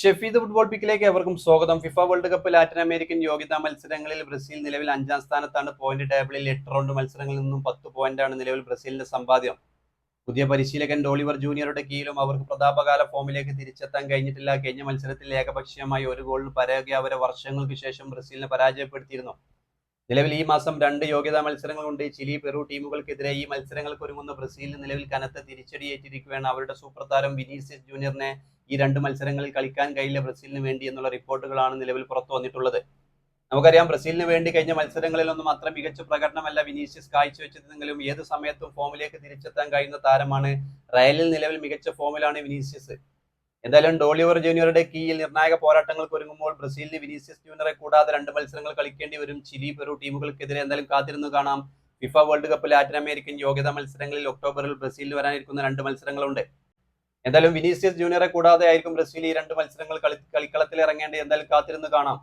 Shefeed football പിക്കിലേക്ക് എവർക്കും സ്വാഗതം. FIFA world cup Latin American യോഗ്യതാ മത്സരങ്ങളിൽ ബ്രസീൽ നിലവിൽ അഞ്ചാം സ്ഥാനത്താണ്. പോയിന്റ് ടേബിളിൽ എട്ട് റൗണ്ട് മത്സരങ്ങളിൽ നിന്നും പത്ത് പോയിന്റാണ് നിലവിൽ ബ്രസീലിന്റെ സമ്പാദ്യം. പുതിയ പരിശീലകൻ ഡോളിവർ ജൂനിയറുടെ കീഴിലും അവർക്ക് പ്രതാപകാല ഫോമിലേക്ക് തിരിച്ചെത്താൻ കഴിഞ്ഞിട്ടില്ല. കഴിഞ്ഞ മത്സരത്തിൽ ഏകപക്ഷീയമായി ഒരു ഗോളിന് പരാജയാവരെ വർഷങ്ങൾക്ക് ശേഷം ബ്രസീലിനെ പരാജയപ്പെടുത്തിയിരുന്നു. നിലവിൽ ഈ മാസം രണ്ട് യോഗ്യതാ മത്സരങ്ങളുണ്ട്. ചിലി പെറു ടീമുകൾക്കെതിരെ ഈ മത്സരങ്ങൾക്ക് ഒരുങ്ങുന്ന ബ്രസീലിന് നിലവിൽ കനത്ത തിരിച്ചടിയേറ്റിരിക്കുകയാണ്. അവരുടെ സൂപ്പർ താരം വിനീഷ്യസ് ജൂനിയറിനെ ഈ രണ്ട് മത്സരങ്ങളിൽ കളിക്കാൻ കഴിയില്ല ബ്രസീലിന് വേണ്ടി എന്നുള്ള റിപ്പോർട്ടുകളാണ് നിലവിൽ പുറത്തു വന്നിട്ടുള്ളത്. നമുക്കറിയാം ബ്രസീലിന് വേണ്ടി കഴിഞ്ഞ മത്സരങ്ങളിലൊന്നും അത്ര മികച്ച പ്രകടനമല്ല വിനീഷ്യസ് കാഴ്ചവെച്ചതെങ്കിലും ഏത് സമയത്തും ഫോമിലേക്ക് തിരിച്ചെത്താൻ കഴിയുന്ന താരമാണ്. റയലിൽ നിലവിൽ മികച്ച ഫോമിലാണ് വിനീഷ്യസ് എന്തായാലും ഡോളിവർ ജൂനിയറുടെ കീഴിൽ നിർണായക പോരാട്ടങ്ങൾക്ക് ഒരുങ്ങുമ്പോൾ ബ്രസീലിന് വിനീഷ്യസ് ജൂനിയറെ കൂടാതെ രണ്ട് മത്സരങ്ങൾ കളിക്കേണ്ടി വരും. ചിലി പെറു ടീമുകൾക്കെതിരെ എന്തായാലും കാത്തിരുന്ന് കാണാം. FIFA world cup Latin American യോഗ്യതാ മത്സരങ്ങളിൽ ഒക്ടോബറിൽ ബ്രസീലിൽ വരാനിരിക്കുന്ന രണ്ട് മത്സരങ്ങളുണ്ട്. എന്തായാലും വിനീഷ്യസ് ജൂനിയറെ കൂടാതെ ആയിരിക്കും ബ്രസീൽ ഈ രണ്ട് മത്സരങ്ങൾ കളി കളിക്കളത്തിൽ ഇറങ്ങേണ്ടത് എന്തായാലും കാത്തിരുന്ന് കാണാം.